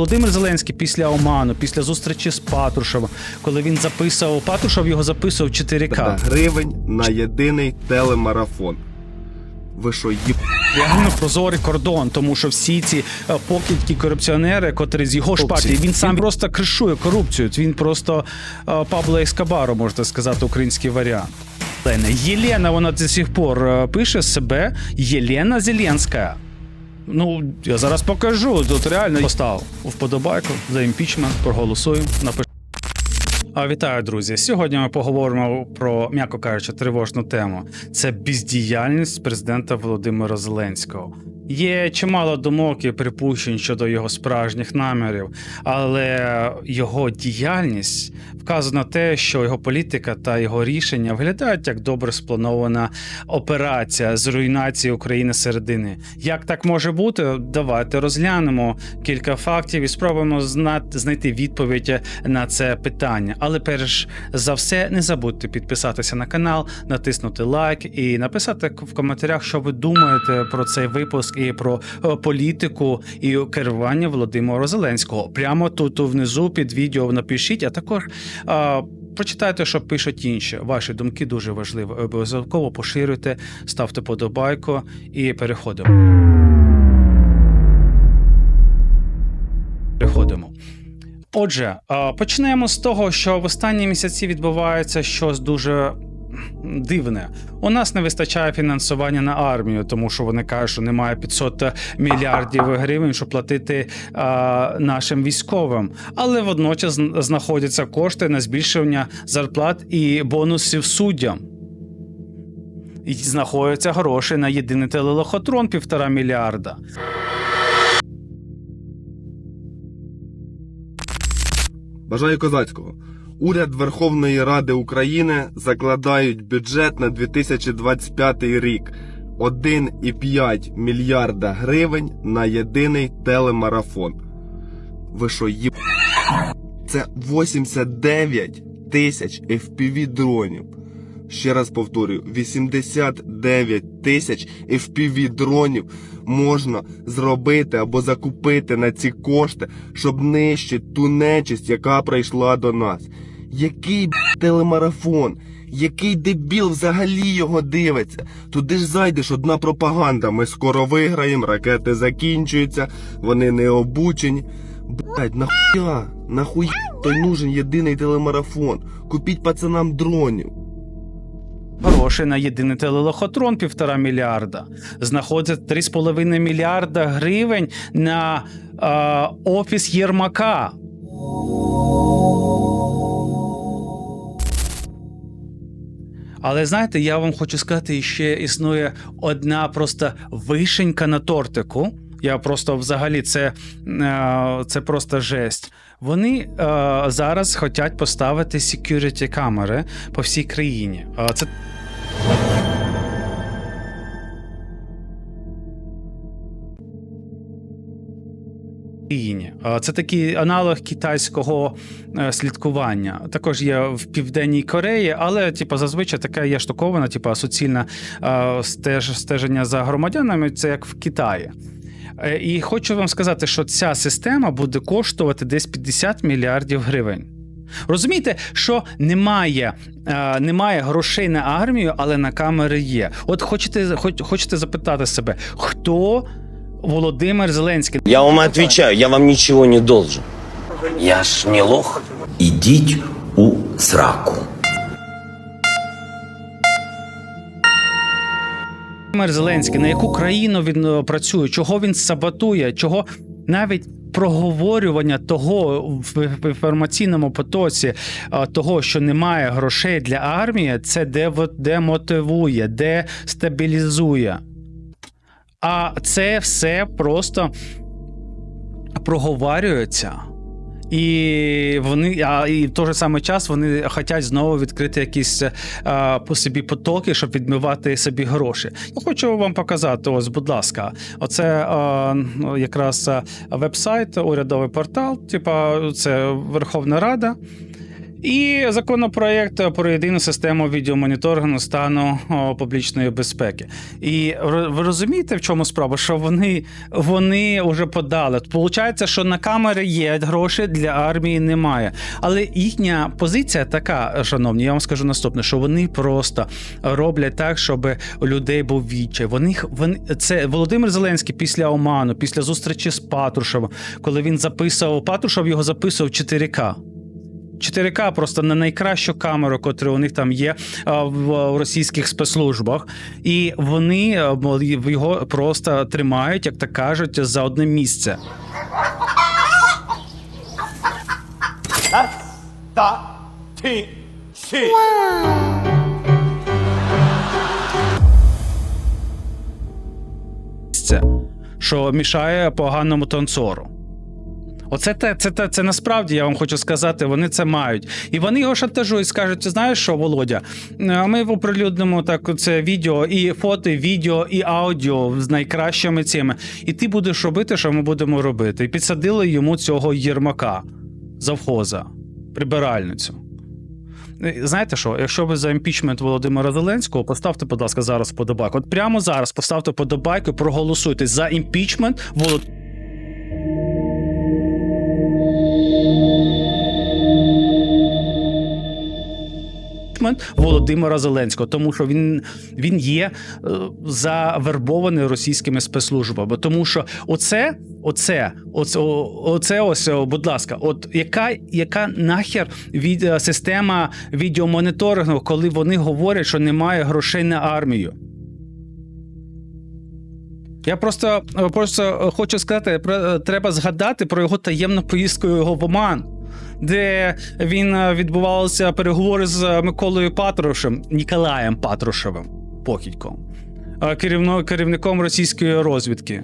Володимир Зеленський після Оману, після зустрічі з Патрушевим, коли він записував Патрушев, його записував 4К. гривень на єдиний телемарафон. Ви що, їб... Реально прозорий кордон, тому що всі ці е, покидькі корупціонери, котрі з його ж партії, він сам просто кришує корупцію. Він просто е, Пабло Ескобаро, можна сказати, український варіант. Єлена, вона до сих пор е, пише себе Єлена Зеленська. Ну, я зараз покажу. Тут реально постав вподобайку за імпічмент, проголосуємо. Напиш. А, Вітаю, друзі! Сьогодні ми поговоримо про, м'яко кажучи, тривожну тему. Це бездіяльність президента Володимира Зеленського. Є чимало думок і припущень щодо його справжніх намірів, але його діяльність вказує те, що його політика та його рішення виглядають як добре спланована операція з руйнації України середини. Як так може бути? Давайте розглянемо кілька фактів і спробуємо зна- знайти відповідь на це питання. Але перш за все, не забудьте підписатися на канал, натиснути лайк і написати в коментарях, що ви думаєте про цей випуск і про е, політику і керування Володимира Зеленського. Прямо тут внизу під відео напишіть, а також. Прочитайте, що пишуть інші. Ваші думки дуже важливі. Обов'язково поширюйте, ставте подобайку і переходимо. Переходимо. Отже, почнемо з того, що в останні місяці відбувається щось дуже дивне. У нас не вистачає фінансування на армію, тому що вони кажуть, що немає 500 мільярдів гривень, щоб платити а, нашим військовим. Але водночас знаходяться кошти на збільшення зарплат і бонусів суддям. І знаходяться гроші на єдиний телелохотрон півтора мільярда. Бажаю козацького. Уряд Верховної Ради України закладають бюджет на 2025 рік 1,5 мільярда гривень на єдиний телемарафон. Ви що, їб... Це 89 тисяч FPV дронів. Ще раз повторюю, 89 тисяч FPV дронів можна зробити або закупити на ці кошти, щоб нищити ту нечисть, яка прийшла до нас. Який б, телемарафон? Який дебіл взагалі його дивиться? Туди ж зайдеш одна пропаганда. Ми скоро виграємо, ракети закінчуються, вони не обучені. Блять, нахуя? Нахуя той нужен єдиний телемарафон? Купіть пацанам дронів. Гроші на єдиний телелохотрон півтора мільярда. Знаходиться 3,5 мільярда гривень на е, офіс Єрмака. Але знаєте, я вам хочу сказати, ще існує одна просто вишенька на тортику. Я просто взагалі це, е, це просто жесть. Вони е, зараз хочуть поставити security камери по всій країні. Це країні. Е, Це такий аналог китайського е, слідкування. Також є в Південній Кореї, але типу, зазвичай така є штукована, типу, суцільне стеж, стеження за громадянами. Це як в Китаї. Е, І хочу вам сказати, що ця система буде коштувати десь 50 мільярдів гривень. Розумієте, що немає, е, немає грошей на армію, але на камери є. От хочете, хоч, хочете запитати себе, хто Володимир Зеленський? Я вам отвечаю, я вам ничего не должен. Я ж не лох. Ідіть у сраку. Володимир Зеленський, на яку країну він е, працює, чого він саботує, чого навіть проговорювання того в інформаційному потоці, е, того, що немає грошей для армії, це дево- демотивує, дестабілізує. А це все просто проговорюється. І вони, а і в той же самий час вони хочуть знову відкрити якісь а, по собі потоки, щоб відмивати собі гроші. Я хочу вам показати. Ось, будь ласка, оце а, якраз а, веб-сайт, урядовий портал, типа це Верховна Рада. І законопроект про єдину систему відеомоніторингу стану публічної безпеки. І ви розумієте, в чому справа? Що вони, вони вже подали. Получається, що на камери є гроші для армії немає. Але їхня позиція така, шановні, я вам скажу наступне: що вони просто роблять так, щоб у людей був відчай. Вони, вони це Володимир Зеленський після Оману, після зустрічі з Патрушевим, коли він записував Патрушев, його записував 4К. 4К просто на найкращу камеру, котра у них там є в російських спецслужбах, і вони його просто тримають, як так кажуть, за одне місце. Місце, що мішає поганому танцору. Оце те, це, те, це насправді я вам хочу сказати, вони це мають. І вони його шантажують, скажуть: знаєш що, Володя? А ми оприлюднимо так це відео, і фото, відео, і аудіо з найкращими цими. І ти будеш робити, що ми будемо робити. І підсадили йому цього Єрмака, завхоза, прибиральницю. Е, Знаєте що, якщо ви за імпічмент Володимира Зеленського, поставте, будь ласка, зараз подобайку. От прямо зараз поставте подобайку, проголосуйте за імпічмент Володимира. Імпічмент Володимира Зеленського, тому що він, він є е, завербований російськими спецслужбами. Тому що оце, оце, оце, оце ось, будь ласка, от яка, яка нахер від, е, система відеомоніторингу, коли вони говорять, що немає грошей на армію. Я просто, е, просто хочу сказати, треба згадати про його таємну поїздку його в Оман, де він е, відбувалися переговори з е, Миколою Патрушем, Ніколаєм Патрушевим, похідьком, е, керівно, керівником російської розвідки.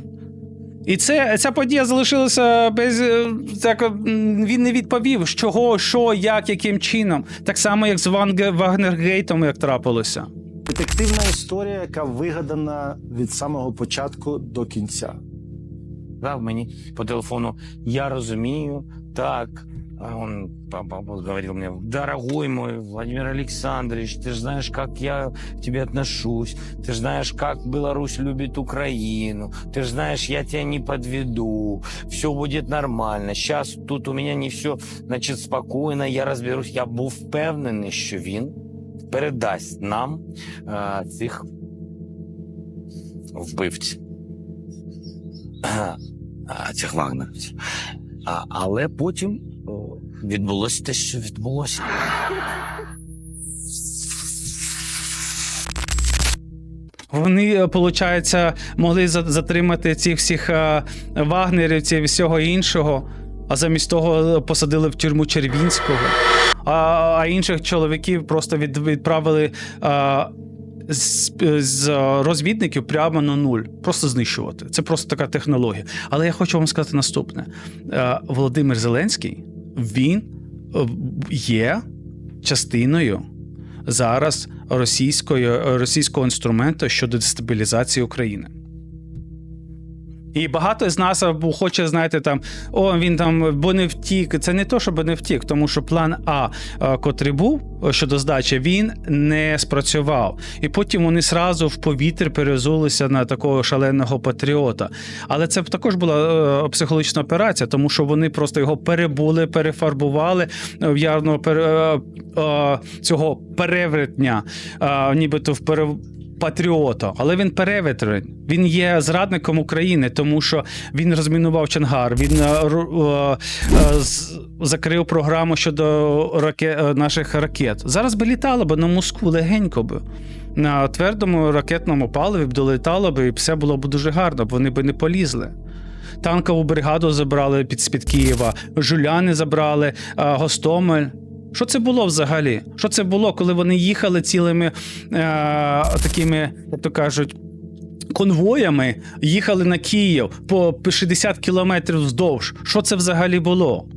І це, ця подія залишилася без. Так, він не відповів, з чого, що, як, яким чином. Так само, як з Ванге- Вагнергейтом, як трапилося. Детективна історія, яка вигадана від самого початку до кінця. Дав мені по телефону, я розумію, так. А он папа говорил мне, дорогой мой Владимир Александрович, ты же знаешь, как я к тебе отношусь, ты же знаешь, как Беларусь любит Украину, ты же знаешь, я тебя не подведу, все будет нормально. Сейчас тут у меня не все, значит, спокойно, я розберусь. Я був впевнений, що він передасть нам е, цих вбивців. А, цих вагнерівців. А, але потім о, відбулося те, що відбулося. Вони, виходить, могли затримати цих всіх е, вагнерівців і всього іншого, а замість того посадили в тюрму Червінського. А, інших чоловіків просто від, відправили е, з, з розвідників прямо на нуль. Просто знищувати. Це просто така технологія. Але я хочу вам сказати наступне: Е, Володимир Зеленський він е, є частиною зараз російської, російського інструменту щодо дестабілізації України. І багато з нас хоче, знаєте, там о, він там бо не втік. Це не то, щоб не втік, тому що план А, котрий був е, щодо здачі, він не спрацював. І потім вони сразу в повітря перезулися на такого шаленого патріота. Але це також була е, психологічна операція, тому що вони просто його перебули, перефарбували е, в е, е, цього перевертня, нібито в пере, патріота, але він перевітрень. Він є зрадником України, тому що він розмінував Чангар. Він е, е, е, закрив програму щодо раке, е, наших ракет. Зараз би літало б на Москву легенько би. На твердому ракетному паливі б долетало би, і все було б дуже гарно, б вони би не полізли. Танкову бригаду забрали під з-під Києва, жуляни забрали, Гостомель. Що це було взагалі? Що це було, коли вони їхали цілими е, такими, як то кажуть, конвоями, їхали на Київ по 60 кілометрів вздовж? Що це взагалі було?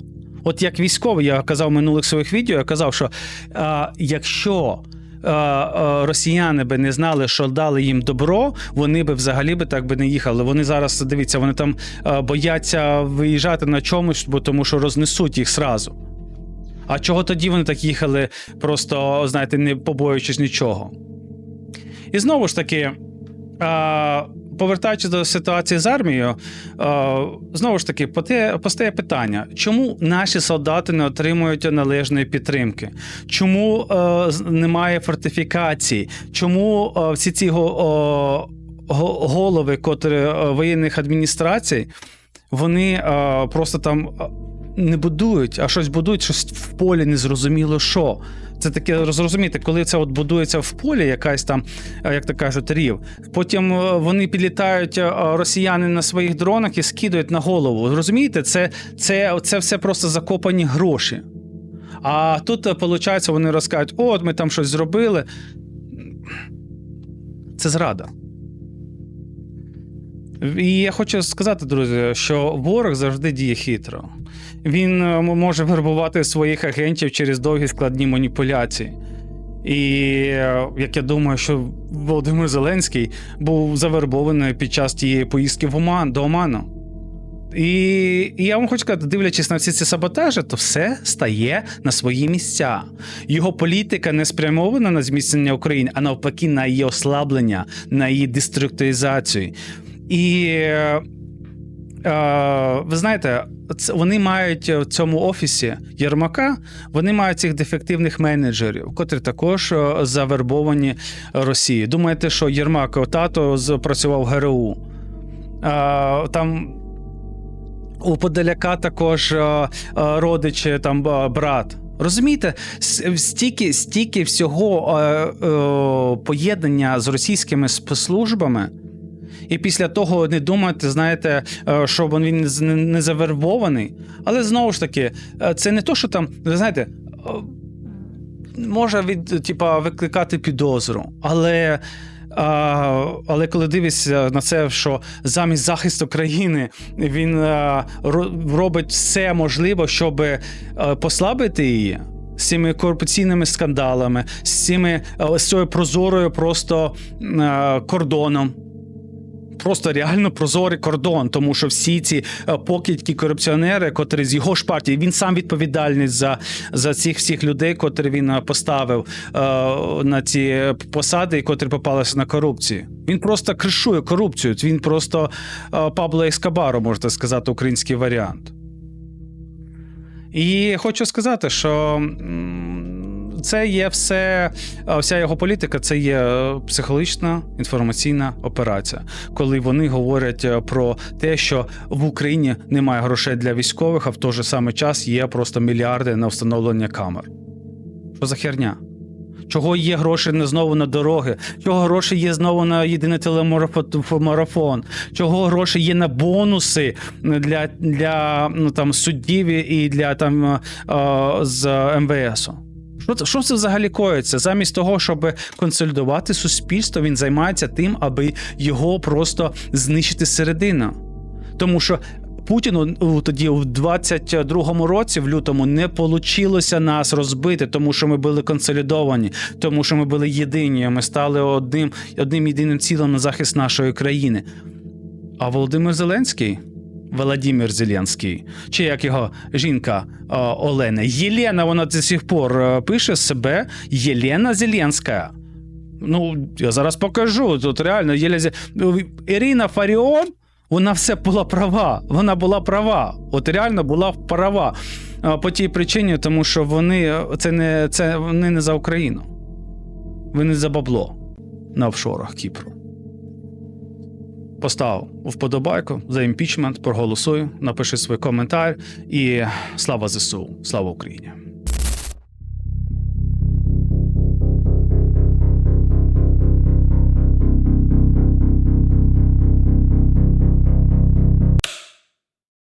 От як військовий, я казав в минулих своїх відео, я казав, що е, якщо е, е, росіяни би не знали, що дали їм добро, вони би взагалі би так би не їхали. Вони зараз дивіться, вони там е, бояться виїжджати на чомусь, бо тому що рознесуть їх сразу. А чого тоді вони так їхали, просто, знаєте, не побоюючись нічого? І знову ж таки, повертаючись до ситуації з армією, знову ж таки, постає питання, чому наші солдати не отримують належної підтримки? Чому е, немає фортифікацій? Чому е, всі ці голови котрі, е, воєнних адміністрацій, вони просто там не будують, а щось будують, щось в полі незрозуміло що. Це таке зрозуміти, коли це от будується в полі, якась там, е, як то кажуть, рів. Потім е, вони підлітають е, росіяни на своїх дронах і скидують на голову. Розумієте, це, це, це все просто закопані гроші. А тут, виходить, вони розкажуть: от ми там щось зробили. Це зрада. І я хочу сказати, друзі, що ворог завжди діє хитро. Він е, може вербувати своїх агентів через довгі складні маніпуляції. І е, як я думаю, що Володимир Зеленський був завербований під час тієї поїздки в Оман до Оману. І, і я вам хочу сказати, дивлячись на всі ці саботажі, то все стає на свої місця. Його політика не спрямована на зміцнення України, а навпаки, на її ослаблення, на її деструктуризацію. І е, ви знаєте, вони мають в цьому офісі Єрмака, вони мають цих дефективних менеджерів, котрі також е, завербовані Росією. Думаєте, що Єрмак тато працював в ГРУ? Е, там у Подоляка також е, е, родичі, там брат. Розумієте, стільки, стільки всього е, е, поєднання з російськими спецслужбами, і після того не думати, знаєте, е, що він не, завербований. Але знову ж таки, е, це не то, що там, ви знаєте, е, може від, типа, викликати підозру, але. А, але коли дивишся на це, що замість захисту країни він а, робить все можливе, щоб послабити її з цими корупційними скандалами, з цими з цією прозорою просто е, кордоном. Просто реально прозорий кордон, тому що всі ці е, покидькі корупціонери, котрі з його ж партії, він сам відповідальний за, за цих всіх людей, котрі він е, поставив е, на ці посади, і котрі попалися на корупцію. Він просто кришує корупцію. Він просто Пабло Ескабаро, можна сказати, український варіант. І хочу сказати, що це є все, вся його політика це є е, психологічна інформаційна операція, коли вони говорять е, про те, що в Україні немає грошей для військових, а в той же самий час є просто мільярди на встановлення камер. Що за херня? Чого є гроші не знову на дороги? Чого гроші є знову на єдиний телемарафон? Чого гроші є на бонуси для, для ну, там, суддів і для там е, з МВСу? Що це, що це взагалі коїться? Замість того, щоб консолідувати суспільство, він займається тим, аби його просто знищити зсередини. Тому що Путіну тоді у 22-му році, в лютому, не получилося нас розбити, тому що ми були консолідовані, тому що ми були єдині. Ми стали одним, одним єдиним цілим на захист нашої країни. А Володимир Зеленський, Володимир Зеленський, чи як його жінка Олена, Єлена, вона до сих пор е, пише себе Єлена Зеленська. Ну, я зараз покажу. Тут реально Зе- Ну, Ірина Фаріон, вона все була права. Вона була права. От реально була права. По тій причині, тому що вони це не це вони не за Україну. Вони за бабло на офшорах Кіпру. Постав вподобайку за імпічмент, проголосуй, напиши свій коментар і слава ЗСУ, слава Україні.